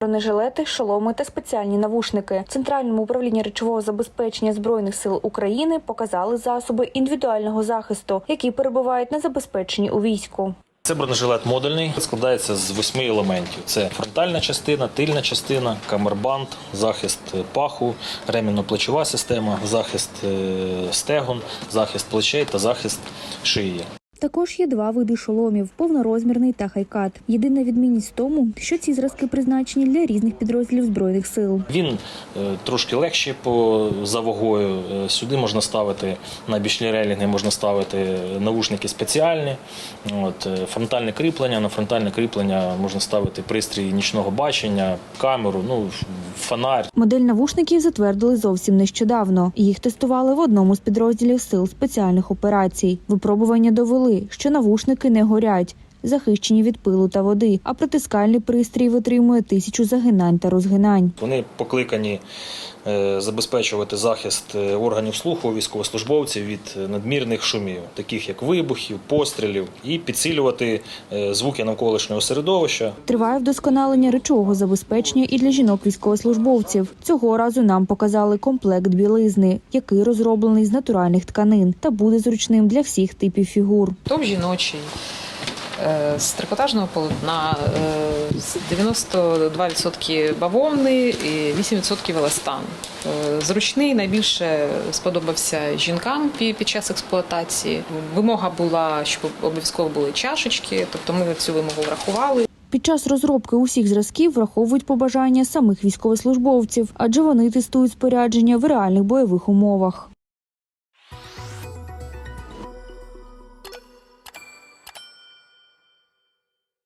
Бронежилети, шоломи та спеціальні навушники. В Центральному управлінні речового забезпечення збройних сил України показали засоби індивідуального захисту, які перебувають на забезпеченні у війську. Це бронежилет модульний, складається з восьми елементів: це фронтальна частина, тильна частина, камербанд, захист паху, ремінно-плечова система, захист е, стегон, захист плечей та захист шиї. Також є два види шоломів: повнорозмірний та хайкат. Єдина відмінність в тому, що ці зразки призначені для різних підрозділів збройних сил. Він е, трошки легший по за вагою. Е, Сюди можна ставити на бічні релінги, можна ставити навушники спеціальні. От, е, фронтальне кріплення. На фронтальне кріплення можна ставити пристрій нічного бачення, камеру, ну фонарь. Модель навушників затвердили зовсім нещодавно. Їх тестували в одному з підрозділів сил спеціальних операцій. Випробування довели, що навушники не горять. Захищені від пилу та води, а притискальний пристрій витримує тисячу загинань та розгинань. Вони покликані е, забезпечувати захист е, органів слуху військовослужбовців від е, надмірних шумів, таких як вибухів, пострілів, і підсилювати звуки навколишнього середовища. Триває вдосконалення речового забезпечення і для жінок військовослужбовців. Цього разу нам показали комплект білизни, який розроблений з натуральних тканин та буде зручним для всіх типів фігур. Топ жіночий. Е, З трикотажного полотна е, з 92% бавовни і 8% еластан. Е, Зручний найбільше сподобався жінкам під час експлуатації. Вимога була, щоб обов'язково були чашечки, тобто ми цю вимогу врахували. Під час розробки усіх зразків враховують побажання самих військовослужбовців, адже вони тестують спорядження в реальних бойових умовах.